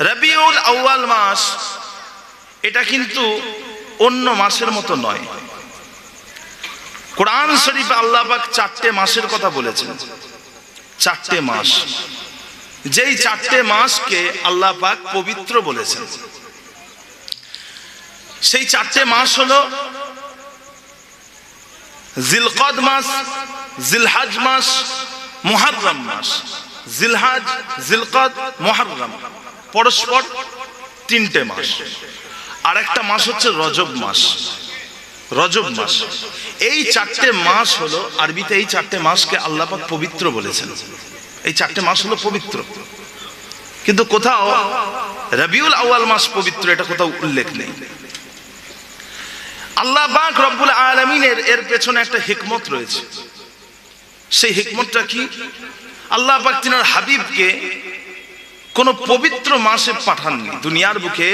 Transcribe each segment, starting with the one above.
রবিউল আউয়াল মাস, এটা কিন্তু অন্য মাসের মতো নয়। কোরআন শরীফে আল্লাহ পাক চারটে মাসের কথা বলেছেন। চারটে মাস। যেই চারটে মাসকে আল্লাহ পাক পবিত্র বলেছেন। সেই চারটে মাস হলো জিলকদ মাস, জিলহাজ মাস, মুহাররম মাস। জিলহাজ, জিলকদ, মুহাররম। পরস্পর তিনটে মাস। আর একটা মাস হচ্ছে রজব মাস। রজব মাস। এই চারটে মাস হলো আরবিতে এই চারটে মাসকে আল্লাপাক পবিত্র বলেছেন। এই চারটে মাস হলো পবিত্র। কিন্তু কোথাও রবিউল আউয়াল মাস পবিত্র, এটা কোথাও উল্লেখ নেই। আল্লাহ পাক রব্বুল আলমিনের এর পেছনে একটা হিকমত রয়েছে। সেই হিকমতটা কি? আল্লাহ পাক তিনার হাবিবকে কোন পবিত্র মাসে পাঠাননি, দুনিয়ার বুকে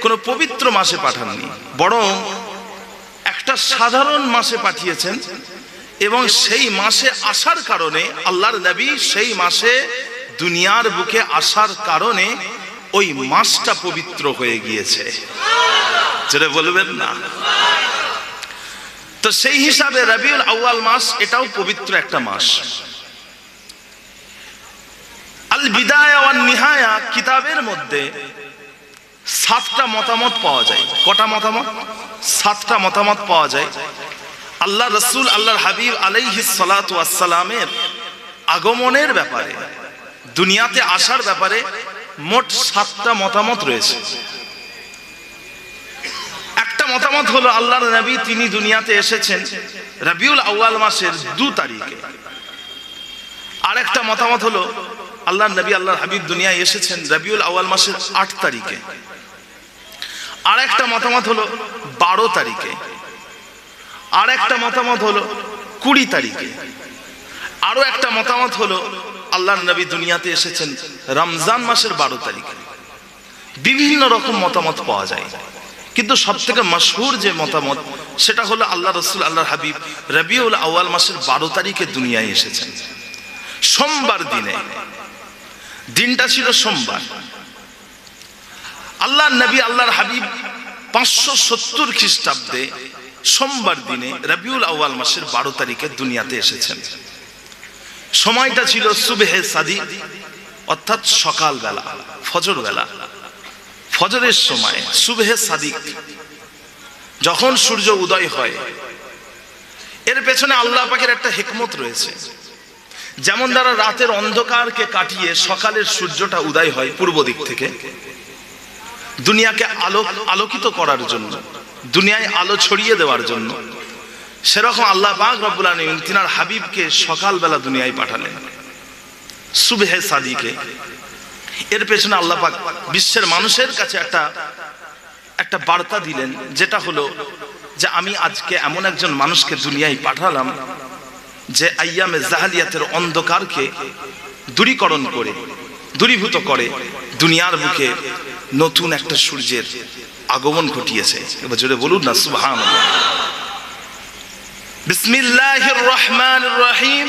কোন পবিত্র মাসে পাঠাননি, বরং একটা সাধারণ মাসে পাঠিয়েছেন এবং সেই মাসে আসার কারণে, আল্লাহর নবী সেই মাসে দুনিয়ার বুকে আসার কারণে ওই মাসটা পবিত্র হয়ে গিয়েছে। যেটা বলবেন না? তো সেই হিসাবে রবিউল আউয়াল মাস এটাও পবিত্র একটা মাস। আল বিদায়া নিহায়া কিতাবের মধ্যে সাতটা মতামত পাওয়া যায়। কটা মতামত? সাতটা মতামত পাওয়া যায়। আল্লাহ রসুল, আল্লাহর হাবিব আলাইহি সালামের আগমনের ব্যাপারে, দুনিয়াতে আসার ব্যাপারে মোট সাতটা মতামত রয়েছে। একটা মতামত হলো, আল্লাহর নবী তিনি দুনিয়াতে এসেছেন রবিউল আউয়াল মাসের দু তারিখে। আরেকটা মতামত হলো আল্লাহ নবী, আল্লাহর হাবিব দুনিয়ায় এসেছেন রবিউল আউয়াল মাসের আট তারিখে। আর একটা মতামত হলো বারো তারিখে। আর একটা মতামত হলো কুড়ি তারিখে। আরও একটা মতামত হলো আল্লাহ নবী দুনিয়াতে এসেছেন রমজান মাসের বারো তারিখে। বিভিন্ন রকম মতামত পাওয়া যায়। কিন্তু সব থেকে মশহুর যে মতামত, সেটা হলো আল্লাহ রসুল আল্লাহ হাবিব রবিউল আউয়াল মাসের বারো তারিখে দুনিয়ায় এসেছেন। সোমবার দিনে দিনটা ছিল সোমবার। আল্লাহ নবী, আল্লাহর হাবিব পাঁচশো সত্তর খ্রিস্টাব্দে সোমবার দিনে রবিউল আউয়াল মাসের বারো তারিখে দুনিয়াতে এসেছেন। সময়টা ছিল সুবেহে সাদি, অর্থাৎ সকালবেলা ফজর বেলা ফজরের সময়, সুবেহে সাদিক, যখন সূর্য উদয় হয়, এর পেছনে আল্লাহ পাকের একটা হেকমত রয়েছে। যেমন দ্বারা রাতের অন্ধকারকে কাটিয়ে সকালের সূর্যটা উদয় হয় পূর্ব দিক থেকে, দুনিয়াকে আলো আলোকিত করার জন্য, দুনিয়ায় আলো ছড়িয়ে দেওয়ার জন্য, সেরকম আল্লাহ পাক রব্বুল তিনার হাবিবকে সকালবেলা দুনিয়ায় পাঠালেন, সুবেহে সাদিকে। এর পেছনে আল্লাহ পাক বিশ্বের মানুষের কাছে একটা একটা বার্তা দিলেন, যেটা হলো যে আমি আজকে এমন একজন মানুষকে দুনিয়ায় পাঠালাম যে আইয়ামে জাহালিয়াতের অন্ধকারকে দূরীকরণ করে, দূরীভূত করে, দুনিয়ার বুকে নতুন একটা সূর্যের আগমন ঘটিয়েছে। এবার জোরে বলুন না সুবহান বিসমিল্লাহির রহমানির রহিম।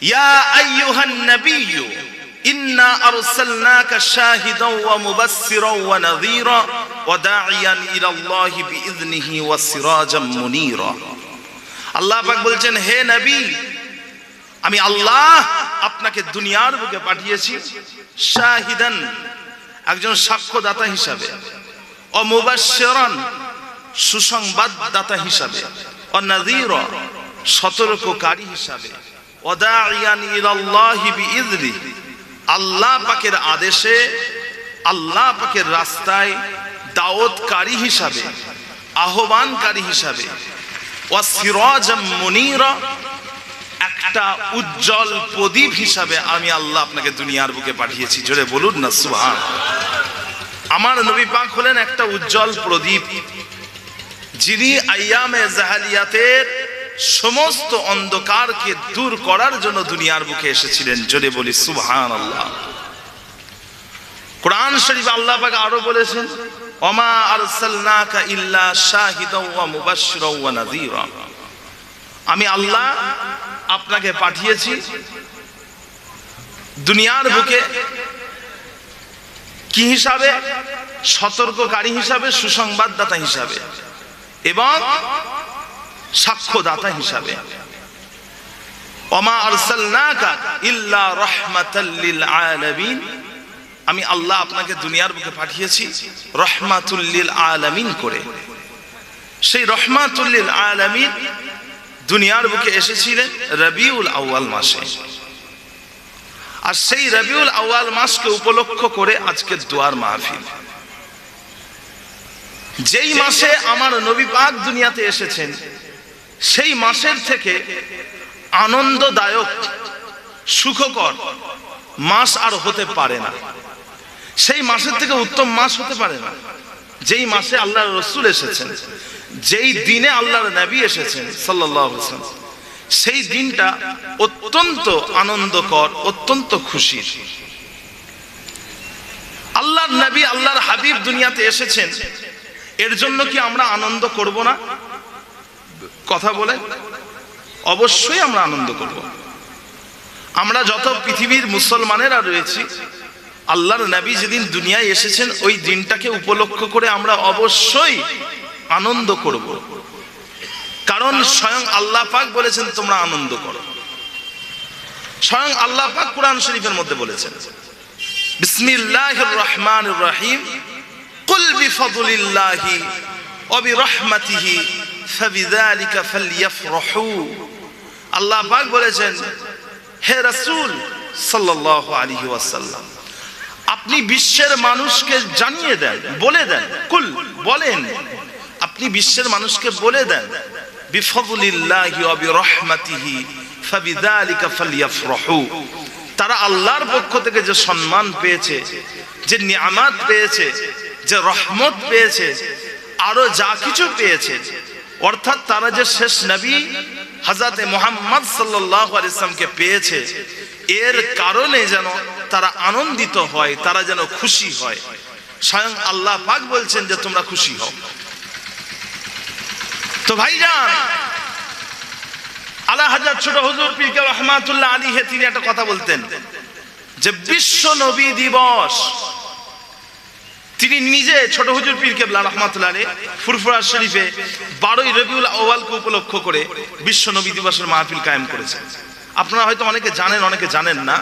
ইয়া আইয়ুহান নাবিয়্যু, ইন্না আরসালনাকা শাহিদাও ওয়া মুবাশশিরাও ওয়া নাযীরা ওয়া দাঈয়ান ইলা আল্লাহি বিইذনিহি ওয়া সিরাজাম মুনীরা। আল্লাহ পাক বলছেন, হে নবী, আমি আল্লাহ আপনাকে দুনিয়ার বুকে পাঠিয়েছি শাহিদান, একজন সাক্ষ্যদাতা হিসাবে অমুবাশশিরান সুসংবাদদাতা হিসাবে, অনাযীর, সতর্ককারী হিসাবে আল্লাহ পাকের আদেশে, আল্লাহ পাকের রাস্তায় দাওয়াতকারী হিসাবে, আহ্বানকারী হিসাবে একটা উজ্জ্বল প্রদীপ হিসাবে আমি আল্লাহ আপনাকে দুনিয়ার বুকে পাঠিয়েছি। জোরে বলুন না সুহান আমার নবী পাক হলেন একটা উজ্জ্বল প্রদীপ, যিনি আইয়ামে জাহালিয়াতের সমস্ত অন্ধকারকে দূর করার জন্য দুনিয়ার বুকে এসেছিলেন। জোরে বলি সুবহান আল্লাহ কোরআন শরীফ আল্লাহ পাক আরও বলেছেন নাযীরা। আমি আল্লাহ আপনাকে পাঠিয়েছি দুনিয়ার বুকে কি হিসাবে? সতর্ককারী হিসাবে, সুসংবাদদাতা হিসাবে এবং সাক্ষ্যদাতা হিসাবে। ওমা আরসালনাকা ইল্লা রাহমাতাল লিল আলামিন। আমি আল্লাহ আপনাকে দুনিয়ার বুকে পাঠিয়েছি রহমাতুল্লিল আলামিন করে। সেই রহমাতুল্লিল আলামিন দুনিয়ার বুকে এসেছিলেন রবিউল আউয়াল মাসে। আর সেই রবিউল আউয়াল মাসকে উপলক্ষ করে আজকে দোয়ার মাহফিল। যেই মাসে আমার নবী পাক দুনিয়াতে এসেছেন, সেই মাসের থেকে আনন্দদায়ক, সুখকর মাস আর হতে পারে না। সেই মাসের থেকে উত্তম মাস হতে পারে না। যেই মাসে আল্লাহর রসুল এসেছেন, যেই দিনে আল্লাহর নবী এসেছেন সাল্লাহ সেই দিনটা অত্যন্ত আনন্দকর, অত্যন্ত খুশির। আল্লাহর নবী, আল্লাহর হাবিব দুনিয়াতে এসেছেন, এর জন্য কি আমরা আনন্দ করব না? কথা বলে, অবশ্যই আমরা আনন্দ করব। আমরা যত পৃথিবীর মুসলমানেরা রয়েছি আল্লাহর নবী যেদিন দুনিয়ায় এসেছেন, ওই দিনটাকে উপলক্ষ করে আমরা অবশ্যই আনন্দ করব। কারণ স্বয়ং আল্লাহ পাক বলেছেন, তোমরা আনন্দ করো। স্বয়ং আল্লাহ পাক কোরআন শরীফের মধ্যে বলেছেন, বিসমিল্লাহির রহমানির রহিম, কুল বিফদলিল্লাহি ওয়া বিরহমাতিহি ফাবিযালিকা ফালইফরাহু আল্লাহ পাক বলেছেন, হে রাসূল সাল্লাল্লাহু আলাইহি ওয়াসাল্লাম আপনি বিশ্বের মানুষকে জানিয়ে দেন, বলে দেন। কুল, বলেন। আপনি বিশ্বের মানুষকে বলে দেন, বিফদলিল্লাহি ওয়া বিরহমাতিহি ফাবিযালিকা ফালইফরাহু তারা আল্লাহর পক্ষ থেকে যে সম্মান পেয়েছে, যে নিয়ামাত পেয়েছে, যে রহমত পেয়েছে, আরও যা কিছু পেয়েছে, অর্থাৎ তারা যে শেষ নবী হাজাতে মোহাম্মদ সাল্লাহ আলিয়াকে পেয়েছে এর কারণে যেন তারা আনন্দিত হয়, তারা যেন খুশি হয়। স্বয়ং আল্লাহ পাক বলছেন যে তোমরা খুশি হও। তো ভাইজান আল্লাহ হাজার ছোট হুজুর পীরকে রহমাতুল্লাহ আলী হে তিনি একটা কথা বলতেন যে বিশ্ব নবী দিবস, তিনি নিজে ছোট হুজুর পীর কেবলা রহমাতুল্লাহ ফুরফুরা শরীফে বারোই রবিউল আওয়ালকে উপলক্ষ করে বিশ্ব নবী দিবসের মাহফিল কায়েম করেছেন। আপনারা হয়তো অনেকে জানেন অনেকে জানেন না।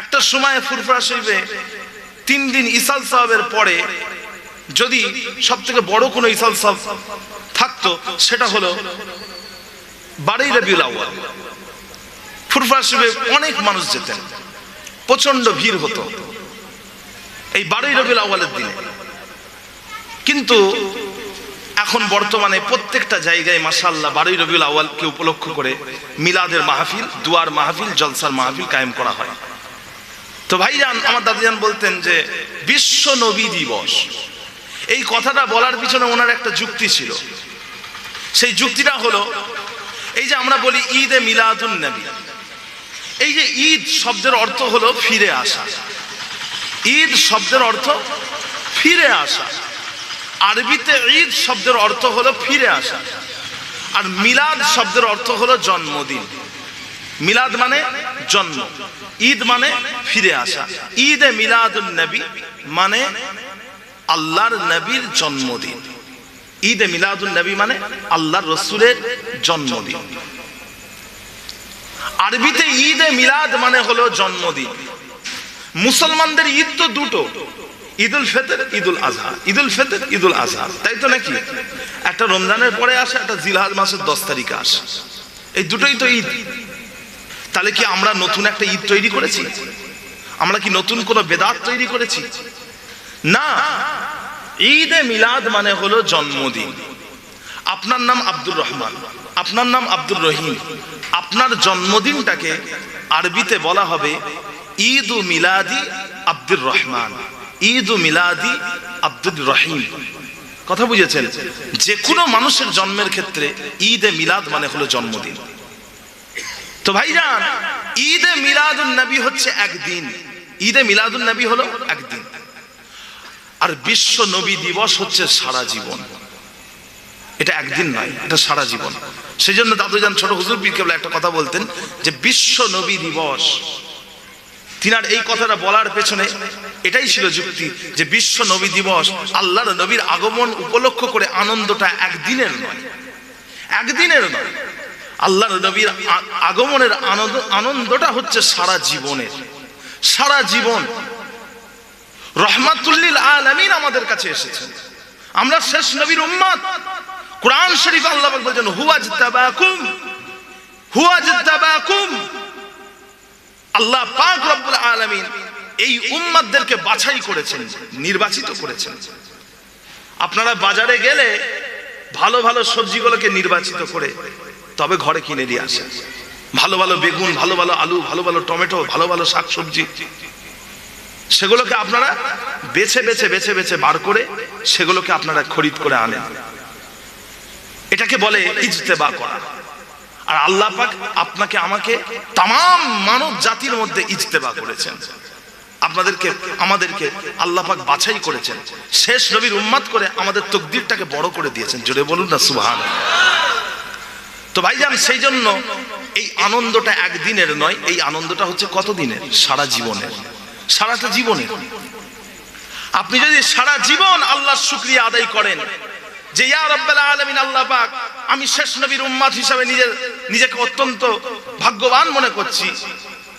একটা সময় ফুরফুরা শরীফে তিন দিন ইসাল সাহেবের পরে যদি সব থেকে বড় কোনো ইসাল সাহেব থাকতো, সেটা হলো বারোই রবিউল আউয়াল। ফুরফুরা শরীফে অনেক মানুষ যেতেন প্রচণ্ড ভিড় হতো এই বারোই রবিউল আউয়ালের দিনে। কিন্তু এখন বর্তমানে প্রত্যেকটা জায়গায় মাসাল্লাহ বারোই রবিউল আউয়ালকে উপলক্ষ করে মিলাদের মাহফিল, দুয়ার মাহফিল, জলসার মাহফিল কায়েম করা হয়। তো ভাইজান, আমার দাদিজান বলতেন যে বিশ্ব নবী দিবস। এই কথাটা বলার পিছনে ওনার একটা যুক্তি ছিল। সেই যুক্তিটা হলো, এই যে আমরা বলি ঈদ এ মিলাদুন নবী, এই যে ঈদ শব্দের অর্থ হলো ফিরে আসা। ঈদ শব্দের অর্থ ফিরে আসা। আরবিতে ঈদ শব্দের অর্থ হলো ফিরে আসা। আর মিলাদ শব্দের অর্থ হলো জন্মদিন। মিলাদ মানে জন্ম। ঈদ মানে ফিরে আসা। ঈদ এ মিলাদুন নবী মানে আল্লাহর নবীর জন্মদিন। ঈদ এ মিলাদুন নবী মানে আল্লাহর রসুলের জন্মদিন। আরবিতে ঈদ এ মিলাদ মানে হলো জন্মদিন। মুসলমানদের ঈদ তো দুটো। ঈদুল ফেতর, ঈদুল আজহা ঈদুল ফেতর, ঈদুল আজহা তাই তো নাকি? একটা রমজানের পরে আসে, একটা জিলহাজ মাসের দশ তারিখে আসে। এই দুটোই তো ঈদ। তাহলে কি আমরা নতুন একটা ঈদ তৈরি করেছি? আমরা কি নতুন কোনো বেদাত তৈরি করেছি? না। ঈদ মিলাদ মানে হলো জন্মদিন। আপনার নাম আব্দুর রহমান, আপনার নাম আব্দুর রহিম। আপনার জন্মদিনটাকে আরবিতে বলা হবে ঈদ মিলাদি আব্দুর রহমান। ঈদ উ মিলাদি আব্দুল রহিম। কথা বুঝেছেন? যে কোনো মানুষের জন্মের ক্ষেত্রে ঈদ এ মিলাদ মানে হলো জন্মদিন। তো ভাইজান, ঈদ এ মিলাদুন নবী হচ্ছে একদিন। ঈদ এ মিলাদুন নবী হলো একদিন। আর বিশ্ব নবী দিবস হচ্ছে সারা জীবন। এটা একদিন নয়, এটা সারা জীবন। সেই জন্য দাদুজান, ছোট হুজুর পীর একটা কথা বলতেন যে, বিশ্ব নবী দিবস তিনার এই কথাটা বলার পেছনে এটাই ছিল যুক্তি যে বিশ্ব নবী দিবস আল্লাহর নবীর আগমন উপলক্ষ করে আনন্দটা একদিনের নয়। একদিনের নয়। আল্লাহর নবীর আগমনের আনন্দ, আনন্দটা হচ্ছে সারা জীবনের। সারা জীবন। রহমাতুল্লিল আলামিন আমাদের কাছে এসেছেন। আমরা শেষ নবীর উম্মত। কোরআন শরীফ আল্লাহ বলছেন হুয়াজ হুয়াজ তাবাকুম আল্লাহ পাক রব্বুল আলামিন এই উম্মাদদেরকে বাছাই করেছেন, নির্বাচিত করেছেন। আপনারা বাজারে গেলে ভালো ভালো সবজিগুলোকে নির্বাচিত করে তবে ঘরে কিনে দিয়ে আসেন। ভালো ভালো বেগুন, ভালো ভালো আলু, ভালো ভালো টমেটো, ভালো ভালো শাকসবজি, সেগুলোকে আপনারা বেছে বেছে বেছে বেছে বার করে সেগুলোকে আপনারা খরিদ করে আনেন। এটাকে বলে ইজতেবা করা। আর আল্লাহ পাক আপনাকে আমাকে তাম মানব জাতির মধ্যে ইজতেবা করেছেন। আপনাদেরকে, আমাদেরকে আল্লাহ পাক বাছাই করেছেন। শেষ নবীর উম্মাদ করে আমাদের তকদিরটাকে বড় করে দিয়েছেন। জোরে বলুন না সুবহান তো ভাইজান সেই জন্য এই আনন্দটা একদিনের নয়, এই আনন্দটা হচ্ছে কত দিনের সারা জীবনের। সারাটা জীবনের। আপনি যদি সারা জীবন আল্লাহর শুক্রিয়া আদায় করেন যে ইয়া রাব্বাল আলামিন আল্লাহ পাক, আমি শেষ নবীর উম্মাত হিসাবে নিজের, নিজেকে অত্যন্ত ভাগ্যবান মনে করছি।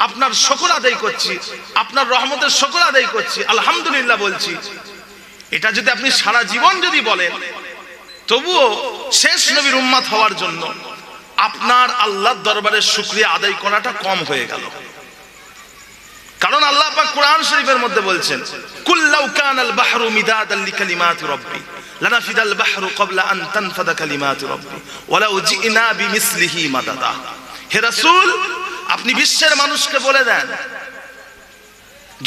আপনার শকর আদায় করছি, আপনার রহমতের শকর আদায় করছি, আলহামদুলিল্লাহ বলছি। এটা যদি আপনি সারা জীবন যদি বলেন, তবুও শেষ নবীর উম্মাত হওয়ার জন্য আপনার আল্লাহর দরবারের শুক্রিয়া আদায় করাটা কম হয়ে গেল। কারণ আল্লাহ পাক কোরআন শরীফের মধ্যে বলছেন কুল্লাউ কানাল বাহরু মিদাদান লিকালিমাতি রাব্বি, লানাফিদাল বাহরু ক্বাবলা আন তানফাদা কালিমাতু রাব্বি, ওয়ালাউ জিনা বিমিসলিহি মাদাদা। হে রাসূল, আপনি বিশ্বের মানুষকে বলে দেন,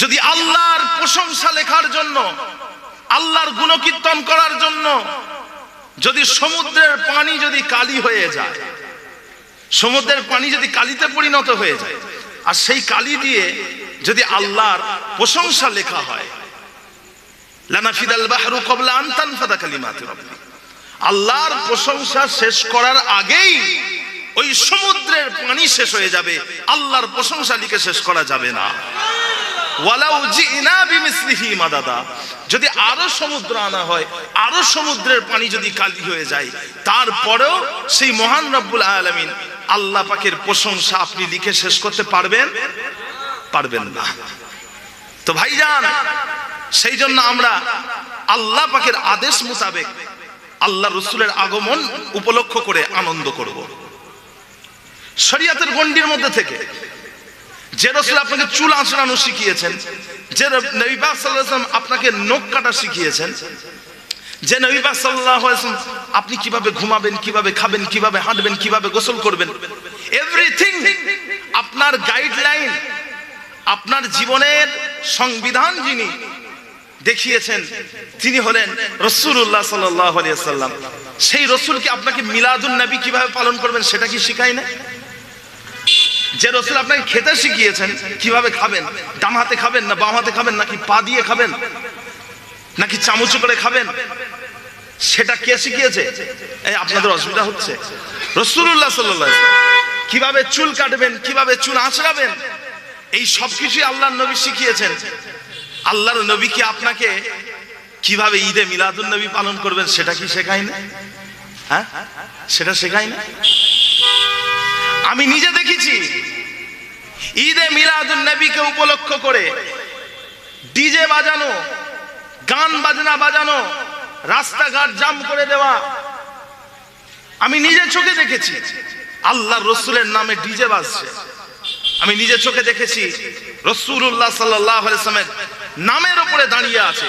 যদি আল্লাহর প্রশংসা লেখার জন্য, আল্লাহর গুণকীর্তন করার জন্য, যদি সমুদ্রের পানি যদি কালি হয়ে যায়, সমুদ্রের পানি যদি কালিতে পরিণত হয়ে যায়, আর সেই কালি দিয়ে যদি আল্লাহর প্রশংসা লেখা হয়, লানাফিদাল বাহরু কবলা আনতান আল্লাহর প্রশংসা শেষ করার আগেই ওই সমুদ্রের পানি শেষ হয়ে যাবে, আল্লাহর প্রশংসা লিখে শেষ করা যাবে না। ওয়ালাউ জিনা বিমিসলিহি মাদাদা। যদি আরও সমুদ্র আনা হয়, আরও সমুদ্রের পানি যদি কালি হয়ে যায়, তারপরেও সেই মহান রব্বুল আলামিন আল্লাহ পাকের প্রশংসা আপনি লিখে শেষ করতে পারবেন? পারবেন না। তো ভাইজান, সেই জন্য আমরা আল্লাহ পাকের আদেশ মোতাবেক আল্লাহ রসুলের আগমন উপলক্ষ করে আনন্দ করব। শরিয়াতের গণ্ডির মধ্যে থেকে যে রসুল আপনাকে চুল আঁচড়ানো শিখিয়েছেন, যে নবী পাক সাল্লাল্লাহু আলাইহি ওয়াসাল্লাম আপনাকে নখ কাটা শিখিয়েছেন, যে নবী পাক সাল্লাল্লাহু আলাইহি ওয়াসাল্লাম আপনি কীভাবে ঘুমাবেন, কীভাবে খাবেন, কীভাবে হাঁটবেন, কীভাবে গোসল করবেন এভরিথিং আপনার গাইডলাইন আপনার জীবনের সংবিধান যিনি দেখিয়েছেন, তিনি হলেন রসুল্লাহ সাল্লাম সেই রসুলকে আপনাকে মিলাদুল নবী কীভাবে পালন করবেন সেটা কি শিখাই না যে রসুল আপনাকে খেতে শিখিয়েছেন, কীভাবে খাবেন? ডান হাতে খাবেন না বাম হাতে খাবেন, নাকি পা দিয়ে খাবেন? নাকি চামচ করে খাবেন? সেটা কে শিখিয়েছে? এই আপনাদের অসুবিধা হচ্ছে। রসুল্লাহ সাল্লাহ কীভাবে চুল কাটবেন, কীভাবে চুল আঁচড়াবেন এই সব আল্লাহর নবী শিখিয়েছেন। আল্লাহর নবী কি আপনাকে কীভাবে ঈদে মিলাদুল নবী পালন করবেন সেটা কি শেখায় না হ্যাঁ? সেটা শেখায় না আমি নিজে দেখেছি, ঈদে মিলাদুল নবীকে উপলক্ষ করে ডিজে বাজানো, গান বাজনা বাজানো, রাস্তাঘাট জাম করে দেওয়া, আমি নিজে চোখে দেখেছি, আল্লাহর রসুলের নামে ডিজে বাজছে। আমি নিজে চোখে দেখেছি রসুল্লাহ সাল্লামের নামের ওপরে দাঁড়িয়ে আছে।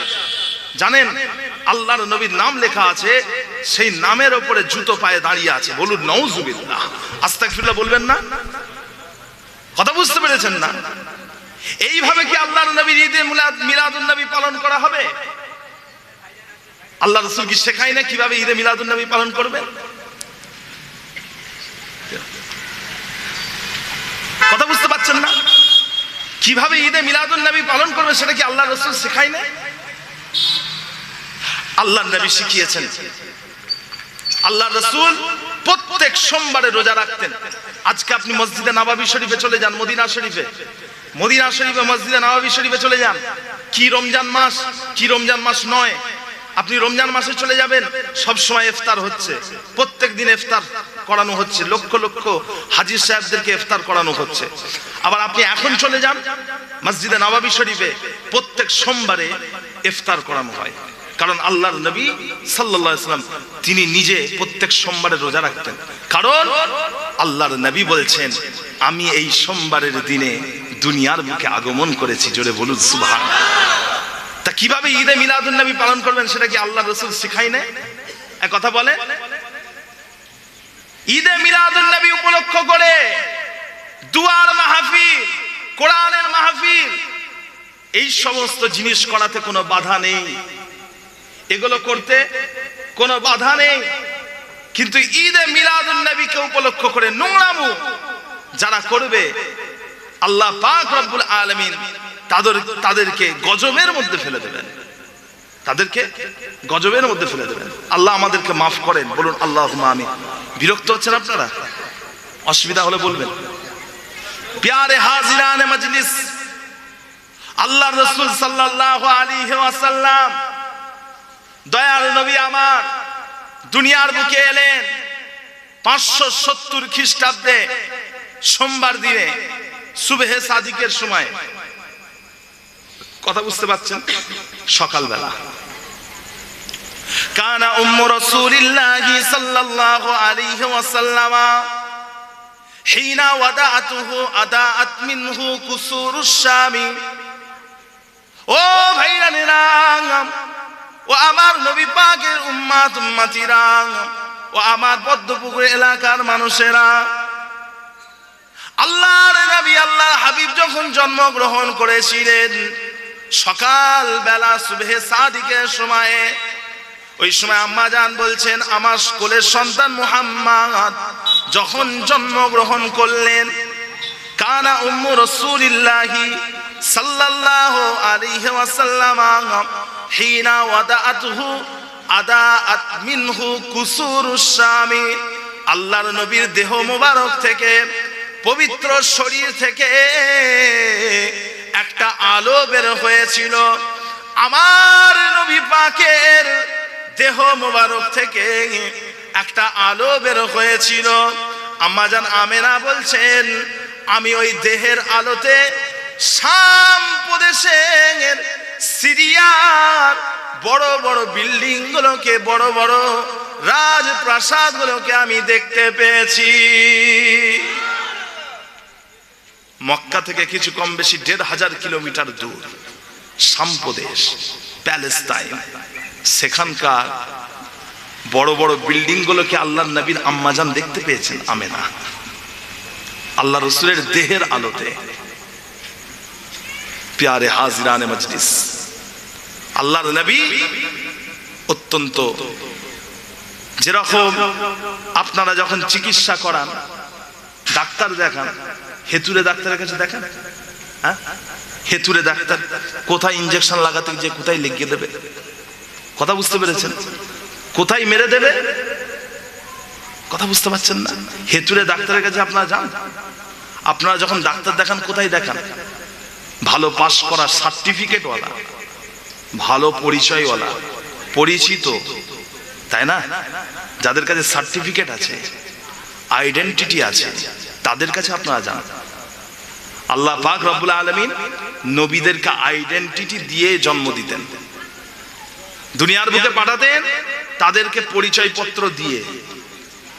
জানেন, আল্লাহর নবীর নাম লেখা আছে, সেই নামের ওপরে জুতো পায়ে দাঁড়িয়ে আছে। বলুন নৌজুবিল্লাহ আস্তাকফিল্লাহ বলবেন না? কথা বুঝতে পেরেছেন না? এইভাবে কি আল্লাহর নবীর ঈদে মিলাদুল নবী পালন করা হবে? আল্লাহ রসুল কি শেখায় না কীভাবে ঈদে মিলাদুল নবী পালন করবেন? পারছেন না? কীভাবে ঈদে মিলাদুল নবী পালন করবে সেটা কি আল্লাহ রসুল শেখায় না আল্লাহ নবী শিখিয়েছেন। আল্লাহ রসুল প্রত্যেক সোমবারে রোজা রাখতেন। আজকে আপনি মসজিদে নাবাবি শরীফে চলে যান, মদিনা শরীফে। মদিনা শরীফে মসজিদে নবাবি শরীফে চলে যান। কি রমজান মাস? কি রমজান মাস নয়? আপনি রমজান মাসে চলে যাবেন, সব সময় ইফতার হচ্ছে। প্রত্যেক দিন ইফতার করানো হচ্ছে, লক্ষ লক্ষ হাজির সাহেবদেরকে ইফতার করানো হচ্ছে। আবার আপনি এখন চলে যান, মসজিদে নবাবী শরীফে প্রত্যেক সোমবারে ইফতার করানো হয়। কারণ আল্লাহর নবী আলাইহি সাল্লাম তিনি নিজে প্রত্যেক সোমবারে রোজা রাখতেন। কারণ আল্লাহর নবী বলছেন, আমি এই সোমবারের দিনে দুনিয়ার মুখে আগমন করেছি। জোরে বলুন সুবহান তা কীভাবে ঈদে মিলাদুন নবী পালন করবেন সেটা কি আল্লাহ রসুল শিখাই নেই? এক কথা বলে। ঈদে মিলাদুন নবী উপলক্ষ করে দুয়ার মাহফিল, কোরআনের মাহফিল, এই সমস্ত জিনিস করাতে কোনো বাধা নেই। এগুলো করতে কোনো বাধা নেই। কিন্তু ঈদে মিলাদুন নবীকে উপলক্ষ করে নোংরামু যারা করবে, আল্লাহ পাক রব্বুল আলামিন তাদের, তাদেরকে গজবের মধ্যে ফেলে দেবেন। তাদেরকে গজবের মধ্যে ফেলে দেবেন। আল্লাহ আমাদেরকে মাফ করেন, বলুন আল্লাহ আমি বিরক্ত হচ্ছেন আপনারা? অসুবিধা হলে বলবেন। প্যারে হাজিরান মজলিস, আল্লাহ রসুল সাল্লাল্লাহু আলাইহি ওয়াসাল্লাম, দয়াল নবী আমার, দুনিয়ার বুকে এলেন, পাঁচশো সত্তর খ্রিস্টাব্দে সোমবার দিনে, সুবেহে সাদিকের সময়। কথা বুঝতে পারছেন? সকালবেলা। কানা উম্মু রাসূলিল্লাহি সাল্লাল্লাহু আলাইহি ওয়াসাল্লামা হিনা ওয়াদাআতুহু আদাআত মিনহু কুসুরুশ শামি। ও ভাইরানেরা ও আমার নবী পাকের উম্মাত উম্মাতিরা, ও আমার পদ্মপুকুর এলাকার মানুষেরা, আল্লাহর নবী, আল্লাহর হাবিব যখন জন্মগ্রহণ করেছিলেন সকাল বেলা সুবহে সাদিকের সময়ে, ওই সময় আম্মা জান বলছেন, আমার কোলের সন্তান মুহাম্মদ যখন জন্মগ্রহণ করলেন, কানা উম্মু রাসূলিল্লাহি সাল্লাল্লাহু আলাইহি ওয়াসাল্লাম হিনা ওয়াদাআতহু আদাআত মিনহু কুসুরুশ শামি। আল্লাহর নবীর দেহ মোবারক থেকে, পবিত্র শরীর থেকে একটা আলো বের হয়েছিল। আমার নবী পাকের দেহ মোবারক থেকে একটা আলো বের হয়েছিল। আম্মাজান আমেরা বলছেন, আমি ওই দেহের আলোতে শাম প্রদেশের সিরিয়ার বড় বড় বিল্ডিং গুলোকে বড় বড় রাজপ্রাসাদ গুলোকে আমি দেখতে পেয়েছি। মক্কা থেকে কিছু কম বেশি দেড় হাজার কিলোমিটার দূর। সাম্প্রদেশ, প্যালেস্তাইন। সেখানকার বড় বড় বিল্ডিং গুলোকে আল্লাহ নবীর আম্মাজান দেখতে পেয়েছেন আমেনা। আল্লাহ রসুলের দেহের আলোতে। প্যারে হাজিরানে মজলিস। আল্লাহর নবী অত্যন্ত যেরকম আপনারা যখন চিকিৎসা করান, ডাক্তার দেখান হেতুরে ডাক্তারের কাছে দেখেন? হ্যাঁ? হেতুরে ডাক্তার কোথায় ইঞ্জেকশন লাগাতে যে কোথায় লেগে দেবে? কথা বুঝতে পেরেছেন? কোথায় মেরে দেবে? কথা বুঝতে পারছেন না? হেতুরে ডাক্তারের কাছে আপনারা যান। আপনারা যখন ডাক্তার দেখান, কোথায় দেখান? ভালো পাস করা সার্টিফিকেটওয়ালা ভালো পরিচয়ওয়ালা, পরিচিত, তাই না? যাদের কাছে সার্টিফিকেট আছে আইডেন্টিটি আছে তাদের কাছে আপনারা যান। আল্লাহ পাক রব্বুল আলমিন নবীদেরকে আইডেন্টিটি দিয়ে জন্ম দিতেন। দুনিয়ার বুকে পাঠাতেন, তাদেরকে পরিচয়পত্র দিয়ে।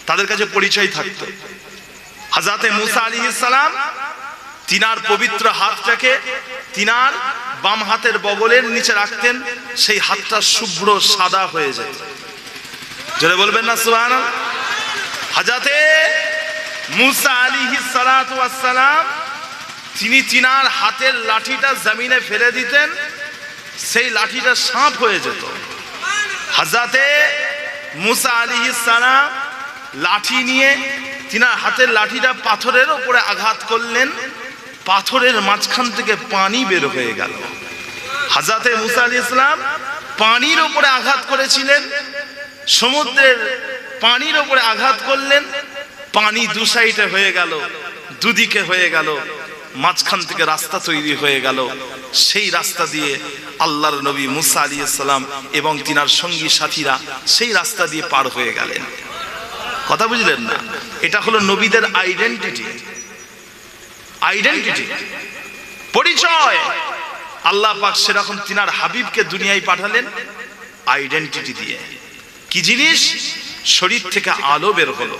তাদের কাছে পরিচয় থাকত। হাজাতে মুসা আলী ইসালাম তিনার পবিত্র হাতটাকে তিনার বাম হাতের বগলের নিচে রাখতেন, সেই হাতটা শুভ্র সাদা হয়ে যেত। জোরে বলবেন না সুহান হাজাতে মুসা আলী সালাম তিনি তিনার হাতের লাঠিটা জমিনে ফেলে দিতেন, সেই লাঠিটা সাপ হয়ে যেত। হাজাতে মুসা আলী সালাম লাঠি নিয়ে তিনার হাতের লাঠিটা পাথরের ওপরে আঘাত করলেন, পাথরের মাঝখান থেকে পানি বের হয়ে গেল। হাজাতে মুসা আলী ইসলাম পানির ওপরে আঘাত করেছিলেন, সমুদ্রের পানির ওপরে আঘাত করলেন পানি দু সাইডে হয়ে গেল, দুদিকে হয়ে গেল, মাঝখান থেকে রাস্তা তৈরি হয়ে গেল। সেই রাস্তা দিয়ে আল্লাহর নবী মুসা আলী সালাম এবং তিনার সঙ্গী সাথীরা সেই রাস্তা দিয়ে পার হয়ে গেলেন। কথা বুঝলেন না? এটা হলো নবীদের আইডেন্টিটি আইডেন্টিটি পরিচয়। আল্লাহ পাক সেরকম তিনার হাবিবকে দুনিয়ায় পাঠালেন আইডেন্টিটি দিয়ে। কি জিনিস? শরীর থেকে আলো বের হলো।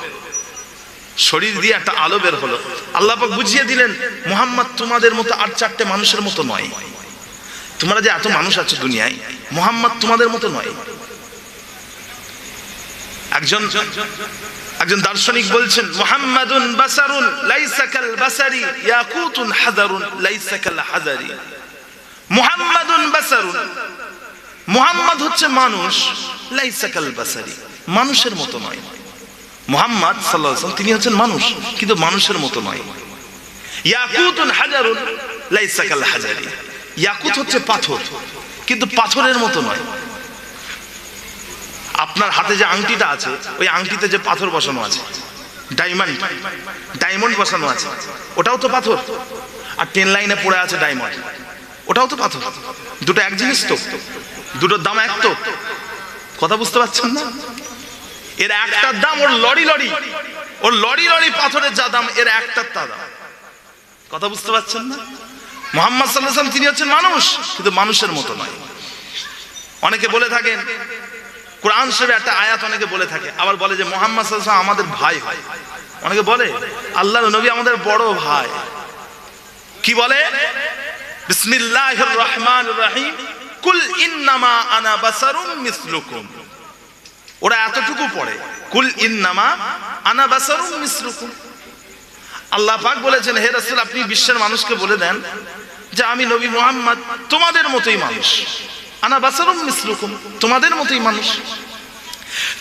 শরীর দিয়ে একটা আলো বের হলো। আল্লাহ বুঝিয়ে দিলেন, মোহাম্মদ তোমাদের মতো আর চারটে মানুষের মতো নয়। তোমরা যে এত মানুষ আছো দুনিয়ায়, মোহাম্মদ তোমাদের মতো নয়। একজন একজন দার্শনিক বলছেন, মোহাম্মদুন বাসারুন লাইসা কাল বাসারি, ইয়াকুতুন হাজারুন লাইসা কাল হাজারি মুহাম্মাদুন বাসারুন, মুহাম্মদ হচ্ছে মানুষ, লাইসা কাল বাসারি, মানুষের মতো নয়। মুহাম্মদ সাল্লাল্লাহু তিনি হচ্ছেন মানুষ, কিন্তু মানুষের মতো নয়। ইয়াকুতুন হাজারুন লাইসা কাল হাজারি। ইয়াকুত হচ্ছে পাথর, কিন্তু পাথরের মতো নয়। আপনার হাতে যে আংটিটা আছে, ওই আংটিতে যে পাথর বসানো আছে, ডায়মন্ড ডায়মন্ড বসানো আছে, ওটাও তো পাথর। আর টেন লাইনে পড়ে আছে ডায়মন্ড, ওটাও তো পাথর। দুটো এক জিনিস তো, দুটোর দাম এক তো। কথা বুঝতে পারছেন না? এর একটার দাম ওর লরি লরি। ওর লরি লরি পাথরের যা দাম, এর একটার তা দাম। কথা বুঝতে পারছেন না? মোহাম্মদ সাল্লাম তিনি হচ্ছেন মানুষ, কিন্তু মানুষের মতো নয়। অনেকে বলে থাকেন, কোরআন শরীফে একটা আয়াত অনেকে বলে থাকে। আবার বলে যে মোহাম্মদ সাল্লাল্লাহু আমাদের ভাই হয়। অনেকে বলে আল্লাহ নবী আমাদের বড় ভাই। কি বলে? বিসমিল্লাহ রহমান রহিম। কুল ইন্নামা আনা বাসারুম মিসলুকুম। ওরা এতটুকু পড়ে। কুল ইন্নামা আনা বাসারুম মিসলুকুম। আল্লাহ পাক বলেছেন, হে রাসূল, আপনি বিশ্বের মানুষকে বলে দেন যে আমি নবী মুহাম্মদ, তোমাদের মতোই মানুষ। আনা বাসারুম মিসলুকুম, তোমাদের মতোই মানুষ।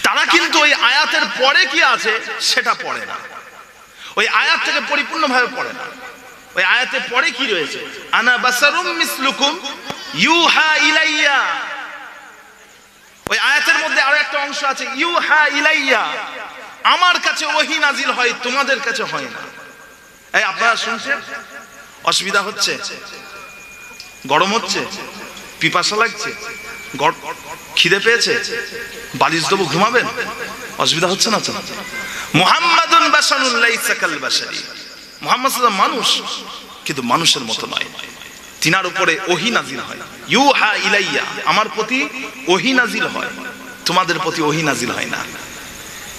তারা কিন্তু ওই আয়াতের পরে কি আছে সেটা পড়ে না। ওই আয়াত থেকে পরিপূর্ণভাবে পড়ে না। ওই আয়াতের পরে কি রয়েছে? আনা বাসারুম মিসলুকুম, ইউহা ইলাইয়া। ওই আয়াতের মধ্যে আরও একটা অংশ আছে ইউ ইউহা ইলাইয়া। আমার কাছে ওহি নাজিল হয়, তোমাদের কাছে হয় না। এই, আপনারা শুনছেন? অসুবিধা হচ্ছে? গরম হচ্ছে? পিপাসা লাগছে? খিদে পেয়েছে? বালিশ দেবো, ঘুমাবেন? অসুবিধা হচ্ছে না তো? মুহাম্মাদুন বাসানুল লাইসা কাল বাশারি। মুহাম্মদ মানুষ, কিন্তু মানুষের মতো নয়। তিনার উপরে ওহি নাজিল হয়। ইউহা ইলাইয়া, আমার প্রতি ওহি নাজিল হয়। তোমাদের প্রতি ওহি নাজিল হয় না।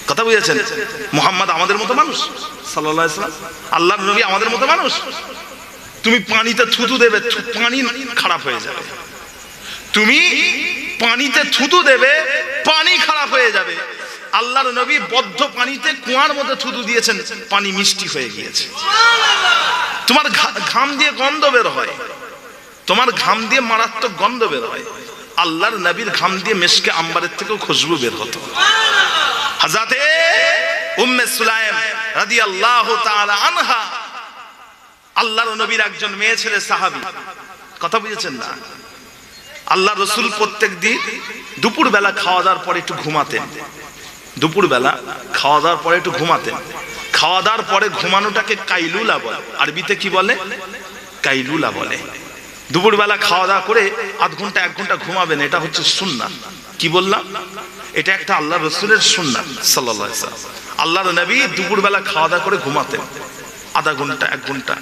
কথা বুঝেছেন? মুহাম্মদ আমাদের মতো মানুষ সাল্লাম। আল্লাহর নবী আমাদের মতো মানুষ। তুমি পানিতে থুতু দেবে পানি খারাপ হয়ে যাবে। তুমি পানিতে থুতু দেবে, পানি খারাপ হয়ে যাবে। আল্লাহর নবী বদ্ধ পানিতে কুয়ার মধ্যে থুতু দিয়েছেন, পানি মিষ্টি হয়ে গিয়েছে। তোমার ঘাম দিয়ে গন্ধ বের হয়। তোমার ঘাম দিয়ে মারাত্মক গন্ধ বের হয়। আল্লাহর নবীর ঘাম দিয়ে মেশকে আম্বারের থেকেও খুশবু বের হতো। হাজাতে উম্মে সুলাইম রাদিয়াল্লাহু তাআলা আনহা, আল্লাহর নবীর একজন মেয়ে ছেলে সাহাবী। কথা বুঝেছেন না? আল্লাহ রসুল প্রত্যেক দিন দুপুর বেলা খাওয়া দাওয়ার পরে একটু ঘুমাতেন। দুপুর বেলা খাওয়া দাওয়ার পরে একটু ঘুমাতেন। খাওয়া দাওয়ার পরে ঘুমানোটাকে কাইলুলা বলে। আরবিতে কি বলে? কাইলুলা বলে। দুপুর বেলা খাওয়া দাওয়া করে আধ ঘণ্টা, এক ঘণ্টা ঘুমাবেন, এটা হচ্ছে সুন্নাত কি বললাম? এটা একটা আল্লাহ রসুলের সুন্নাত সাল্লাহ আল্লাহর নবী দুপুরবেলা খাওয়া দাওয়া করে ঘুমাতেন, আধা ঘণ্টা, এক ঘণ্টা।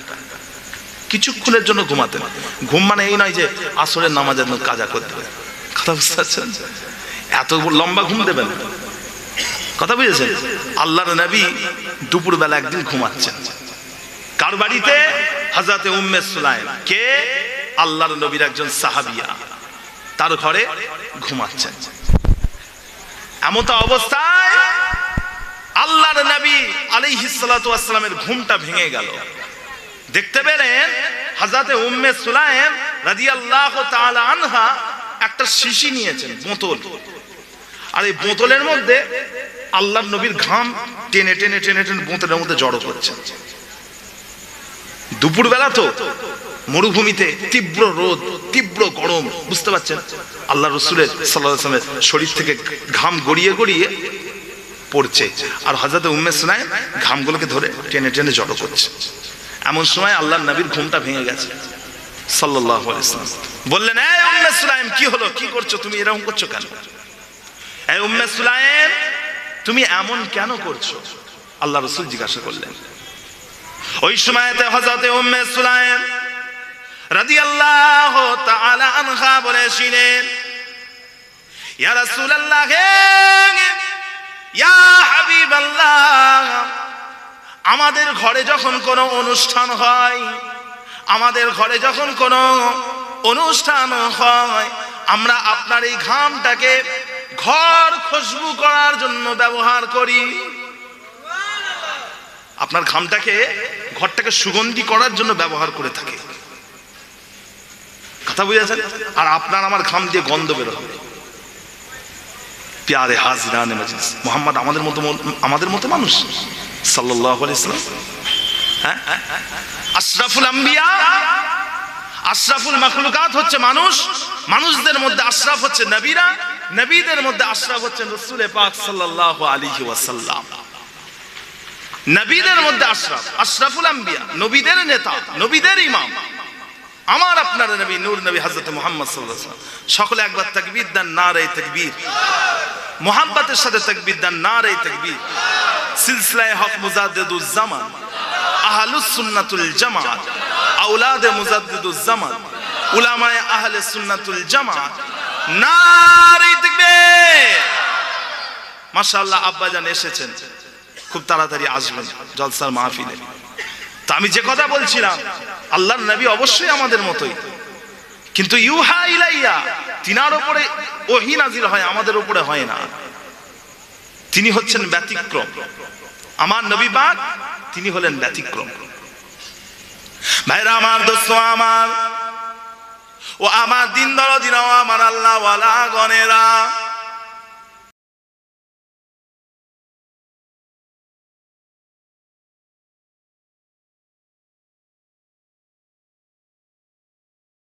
কিছুক্ষণের জন্য ঘুমাতেন। ঘুম মানে এই নয় যে আসরের নামাজের কাজা করতে হবে। কথা বুঝতে পারছেন? এত লম্বা ঘুম দেবেন কথা বুঝেছেন? আল্লাহর নবী দুপুর বেলা একদিন ঘুমাচ্ছেন। কার বাড়িতে? হাজরাতে উম্মে সুলাইম। কে? আল্লাহর নবীর একজন সাহাবিয়া। তার ঘরে ঘুমাচ্ছেন। এমত অবস্থায় আল্লাহর নবী আলাইহিস সালাতু ওয়াসসালামের ঘুমটা ভেঙে গেল। দেখতে পেলেন হাজাতে উম্মে সুলাইম রাদিয়াল্লাহু তাআলা আনহা একটা শিশি নিয়েছেন, বোতল। আর এই বোতলের মধ্যে আল্লাহর নবীর ঘাম টেনে টেনে টেনে টেনে বোতলের মধ্যে জড়ো করছে। দুপুরবেলা তো মরুভূমিতে তীব্র রোদ, তীব্র গরম, বুঝতে পারছেন? আল্লাহ রসুলের সাল্লাহ শরীর থেকে ঘাম গড়িয়ে গড়িয়ে পড়ছে। আর হজরত উম্মে সুনাই ঘামগুলোকে ধরে টেনে টেনে জড়ো করছে। এমন সময় আল্লাহর নবীর ঘুমটা ভেঙে গেছে। আলাইহি বললেন উম্মে সুলাইম কি হলো? কি করছ? তুমি এরকম করছ কেন? এই উম্মে সুলাইম তুমি এমন কেন করছ? আল্লাহ রসুল জিজ্ঞাসা করলেন। ওই সময়তে হজরতে উম্মে সুলাইম রাদিয়াল্লাহু তাআলা আনহা বলেছিলেন, ইয়া হাবিবাল্লাহ, আমাদের ঘরে যখন কোনো অনুষ্ঠান হয়, আমাদের ঘরে যখন কোনো অনুষ্ঠান হয়, আমরা আপনার এই ঘামটাকে ঘর খুশবু করার জন্য ব্যবহার করি। আপনার ঘামটাকে, ঘরটাকে সুগন্ধি করার জন্য ব্যবহার করে থাকে। কথা বুঝেছেন? আর আপনার আমার ঘাম দিয়ে গন্ধ বের হবে। প্যারে হাজিরান মোহাম্মদ আমাদের মতো আমাদের মতো মানুষ? সাল্লাম। হ্যাঁ? আশরাফুল আম্বিয়া? আশরাফুল হচ্ছে মানুষ। মানুষদের মধ্যে আশরাফ হচ্ছে নবীরা। নবীদের মধ্যে আশরাফ হচ্ছে রসুলে পাক সাল্লাল্লাহু আলাইহি ওয়াসাল্লাম। নবীদের মধ্যে আশরাফ। আশরাফুল আম্বিয়া, নবীদের নেতা, নবীদের ইমাম। আমার আপনার নবী, নূর নবী হযরত মোহাম্মদ ওয়াসাল্লাম। সকলে একবার তাকবীর দেন, নারে তাকবীর। মোহাব্বতের সাথে তাকবীর দেন, নারে তাকবীর। সিলসিলায়ে হক মুজাদ্দিদুজ জামান আহলুস সুন্নাতুল জামাত, আওলাদে মুজাদ্দিদুজ জামান উলামায়ে আহলে সুন্নাতুল জামাত, নারে তাকবীর। মাশাআল্লাহ, আব্বাজান এসেছেন। খুব তাড়াতাড়ি আসবেন জলসার মাহফিলে। তা আমি যে কথা বলছিলাম আল্লাহর নবী অবশ্যই আমাদের মতোই। কিন্তু ইউহা ইলাইয়া, তিনার উপরে ওহি নাজির হয়, আমাদের উপরে হয় না। তিনি হচ্ছেন ব্যতিক্রম। আমার নবী পাক, তিনি হলেন ব্যতিক্রম। ভাইরা আমার দোস্ত, আমার। ও আমার দিন দরদিন আমার আল্লাহ ওয়ালা গনেরা